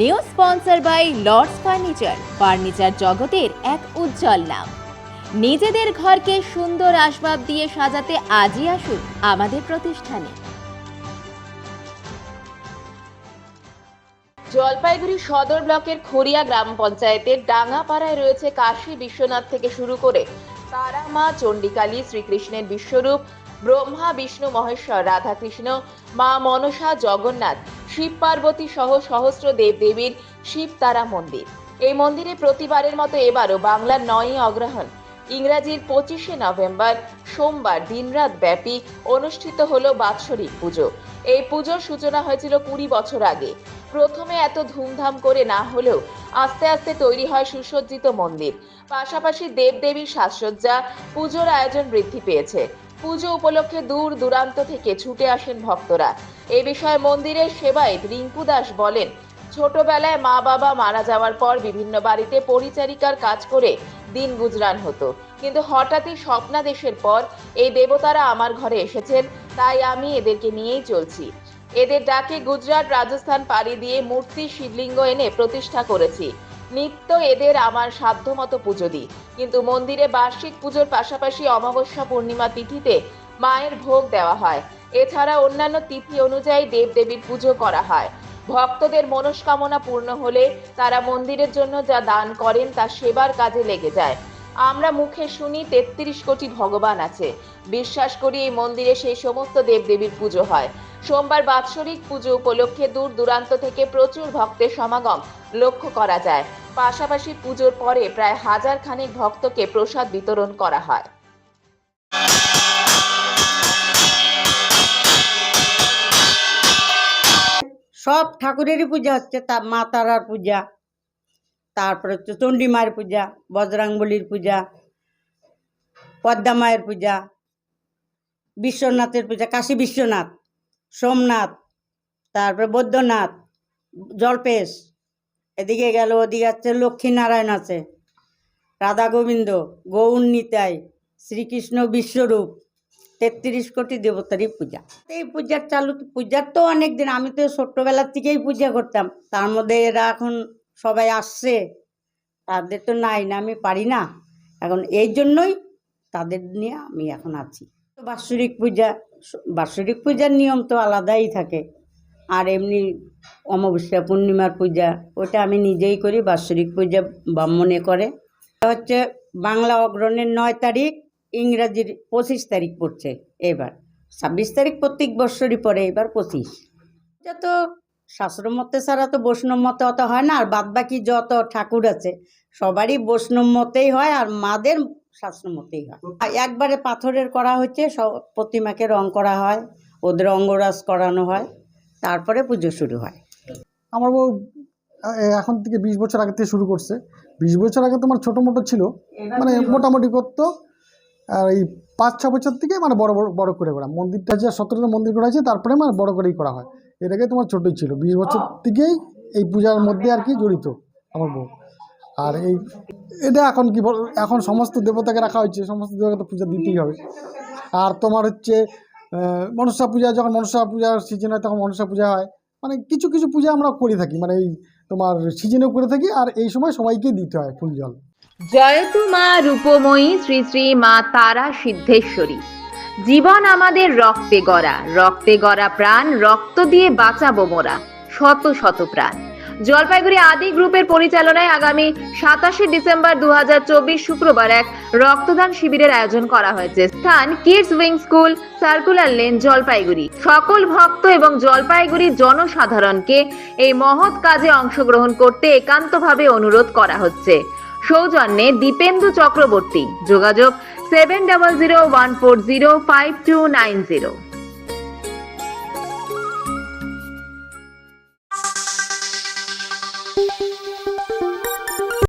New sponsor by Lords furniture. Furniture জগতের এক উজ্জ্বল নাম। নিজেদের ঘরকে সুন্দর আসবাব দিয়ে সাজাতে আজই আসুন আমাদের প্রতিষ্ঠানে। জলপাইগুড়ি সদর ব্লকের খড়িয়া গ্রাম পঞ্চায়েতের ডাঙ্গাপাড়ায় রয়েছে কাশী বিশ্বনাথ থেকে শুরু করে তারা মা চণ্ডিকালী, শ্রীকৃষ্ণের বিশ্বরূপ, ব্রহ্মা, বিষ্ণু, মহেশ্বর, রাধাকৃষ্ণ, মা মনসা, জগন্নাথ। শিব পার্বতী সহ সহস্র দেবদেবীর শিব তারা মন্দির। এই মন্দিরে প্রতিবারের মতো এবারও বাংলার নয়ই অগ্রহণ ইংরাজির পঁচিশে নভেম্বর, সোমবার দিনরাত ব্যাপী অনুষ্ঠিত হলো বাৎসরিক পুজো। এই পুজোর সূচনা হয়েছিল কুড়ি বছর আগে। প্রথমে এত ধুমধাম করে না হলেও আস্তে আস্তে তৈরি হয় সুসজ্জিত মন্দির। পাশাপাশি দেবদেবীর সাজসজ্জা, পুজোর আয়োজন বৃদ্ধি পেয়েছে। পুজো উপলক্ষে দূর দূরান্ত থেকে ছুটে আসেন ভক্তরা। এ বিষয়ে মন্দিরের সেবায়িত রিঙ্কু দাস বলেন, ছোটবেলায় মা বাবা মারা যাওয়ার পর বিভিন্ন বাড়িতে পরিচারিকার কাজ করে দিন গুজরান হতো। কিন্তু হঠাৎই স্বপ্নাদেশের পর এই দেবতারা আমার ঘরে এসেছেন, তাই আমি এদেরকে নিয়েই চলছি। এদের ডাকে গুজরাট রাজস্থান পাড়ি দিয়ে মূর্তি শিবলিঙ্গ এনে প্রতিষ্ঠা করেছি। নিত্য এদের আমার সাধ্যমতো পুজো দিই। কিন্তু মন্দিরে বার্ষিক পুজোর পাশাপাশি অমাবস্যা পূর্ণিমা তিথিতে মায়ের ভোগ দেওয়া হয়। এছাড়া অন্যান্য তিথি অনুযায়ী দেবদেবীর পুজো করা হয়। ভক্তদের মনস্কামনা পূর্ণ হলে তারা মন্দিরের জন্য যা দান করেন তা সেবার কাজে লেগে যায়। আমরা মুখে শুনি তেত্রিশ কোটি ভগবান আছে। বিশ্বাস করি এই মন্দিরে সেই সমস্ত দেবদেবীর পুজো হয়। সোমবার বাৎসরিক পুজো উপলক্ষে দূর দূরান্ত থেকে প্রচুর ভক্তের সমাগম লক্ষ্য করা যায়। পাশাপাশি পুজোর পরে প্রায় হাজার খানেক ভক্তকে প্রসাদ বিতরণ করা হয়। সব ঠাকুরেরই পূজা হচ্ছে, তা মা তারার পূজা। তারপরে হচ্ছে চণ্ডী মায়ের পূজা বজরাঙ্গবলির পূজা, পদ্মা মায়ের পূজা, বিশ্বনাথের পূজা, কাশী বিশ্বনাথ, সোমনাথ, তারপরে বৈদ্যনাথ, জলপেশ, এদিকে গেল, ওদিকে আছে লক্ষ্মীনারায়ণ আছে, রাধা গোবিন্দ, গৌর নিতাই, শ্রীকৃষ্ণ বিশ্বরূপ, তেত্রিশ কোটি দেবতারই পূজা। এই পূজার চালু, পূজার তো অনেক দিন আমি তো ছোট্টবেলার থেকেই পূজা করতাম, তার মধ্যে এরা এখন সবাই আসছে, তাদের তো নাই না, আমি পারি না। এখন এই জন্যই তাদের নিয়ে আমি এখন আছি। তো বাৎসরিক পূজা, বাৎসরিক পূজার নিয়ম তো আলাদাই থাকে। আর এমনি অমাবস্যা, পূর্ণিমার পূজা, ওটা আমি নিজেই করি, বাৎসরিক পূজা ব্রাহ্মণে করে। হচ্ছে বাংলা অগ্রণের নয় তারিখ, ইংরাজির পঁচিশ তারিখ পড়ছে এবার। ছাব্বিশ তারিখ প্রত্যেক বৎসরই পড়ে, এবার পঁচিশ। এটা তো শাস্ত্র মতে ছাড়া তো বৈষ্ণব মতে অত হয় না, আর বাদ বাকি যত ঠাকুর আছে, সবারই বৈষ্ণব মতেই হয় আর মাদের শাস্ত্র মতেই হয়। একবারে পাথরের করা হচ্ছে, সব প্রতিমাকে রং করা হয়, ওদের অঙ্গরাজ করানো হয়, তারপরে পুজো শুরু হয়। আমার বউ এখন থেকে বিশ বছর আগে থেকে শুরু করছে। বিশ বছর আগে তোমার ছোটো মোটো ছিল মানে মোটামুটি করতো, আর এই পাঁচ, ছ বছর থেকে মানে বড় বড় বড় করে করা। মন্দিরটা যে সতেরোটা মন্দির করা হয়েছে, তারপরে মানে বড় করেই করা হয়। এর আগে তোমার ছোটোই ছিল। বিশ বছর থেকেই এই পূজার মধ্যে আর কি জড়িত আমার বউ। আর এই এটা এখন কি বল এখন সমস্ত দেবতাকে রাখা হয়েছে সমস্ত দেবতাকে পূজা দিতেই হবে। আর তোমার হচ্ছে মনসা পূজা যখন মনসা পূজার সিজন হয় তখন মনসা পূজা হয়। মানে কিছু কিছু পূজা আমরা করে থাকি মানে এই তোমার সিজনেও করে থাকি আর এই সময় সবাইকে দিতে হয় ফুল জল। জয়তু মা রূপময়ী শ্রী শ্রী মা তারা সিদ্ধেশ্বরী জীবন আমাদের রক্তে গড়া রক্তে গড়া প্রাণ, রক্ত দিয়ে বাঁচাবো মোরা, শত শত প্রাণ। জলপাইগুড়ি আদি গ্রুপের পরিচালনায় আগামী সাতাশে ডিসেম্বর দু শুক্রবার এক রক্তদান শিবিরের আয়োজন করা হয়েছে। স্থান kids wing school circular lane Jalpaiguri. সকল ভক্ত এবং জলপাইগুড়ি জনসাধারণকে এই মহৎ কাজে অংশগ্রহণ করতে একান্তভাবে অনুরোধ করা হচ্ছে। সৌজন্যে দীপেন্দু চক্রবর্তী, যোগাযোগ seven double zero one four zero five two nine zero